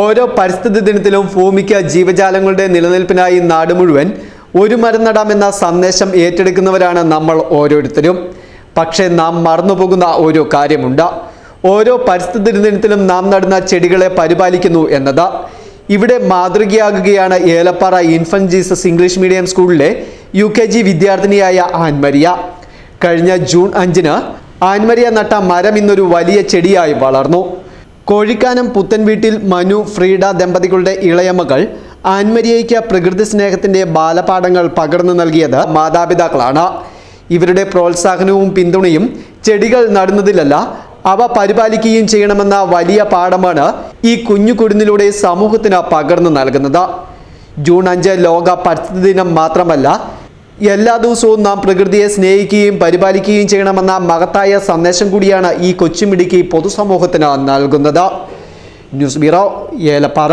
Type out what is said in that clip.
ഓരോ പരിസ്ഥിതി ദിനത്തിലും ഭൂമിക്ക് ജീവജാലങ്ങളുടെ നിലനിൽപ്പിനായി നാട് മുഴുവൻ ഒരു മരം നടാമെന്ന സന്ദേശം ഏറ്റെടുക്കുന്നവരാണ് നമ്മൾ ഓരോരുത്തരും. പക്ഷേ നാം മറന്നുപോകുന്ന ഒരു കാര്യമുണ്ട്. ഓരോ പരിസ്ഥിതി ദിനത്തിലും നാം നടുന്ന ചെടികളെ പരിപാലിക്കുന്നു എന്നത്. ഇവിടെ മാതൃകയാകുകയാണ് Elappara infant Jesus English medium സ്കൂളിലെ യു കെ ജി വിദ്യാർത്ഥിനിയായ ആൻമരിയ. കഴിഞ്ഞ ജൂൺ അഞ്ചിന് ആൻമരിയ നട്ട മരം ഇന്നൊരു വലിയ ചെടിയായി വളർന്നു. കോഴിക്കാനം പുത്തൻ വീട്ടിൽ മനു ഫ്രീഡ ദമ്പതികളുടെ ഇളയ മകൾ ആൻമരിയയ്ക്ക് പ്രകൃതി സ്നേഹത്തിന്റെ ബാലപാഠങ്ങൾ പകർന്നു നൽകിയത് മാതാപിതാക്കളാണ്. ഇവരുടെ പ്രോത്സാഹനവും പിന്തുണയും ചെടികൾ നടുന്നതിലല്ല അവ പരിപാലിക്കുകയും ചെയ്യണമെന്ന വലിയ പാഠമാണ് ഈ കുഞ്ഞു കുരുന്നിലൂടെ സമൂഹത്തിന് പകർന്നു നൽകുന്നത്. ജൂൺ അഞ്ച് ലോക പരിസ്ഥിതി ദിനം മാത്രമല്ല എല്ലാ ദിവസവും നാം പ്രകൃതിയെ സ്നേഹിക്കുകയും പരിപാലിക്കുകയും ചെയ്യണമെന്ന മഹത്തായ സന്ദേശം കൂടിയാണ് ഈ കൊച്ചുമിടുക്കി പൊതുസമൂഹത്തിന് നൽകുന്നത്. News bureau Elappara.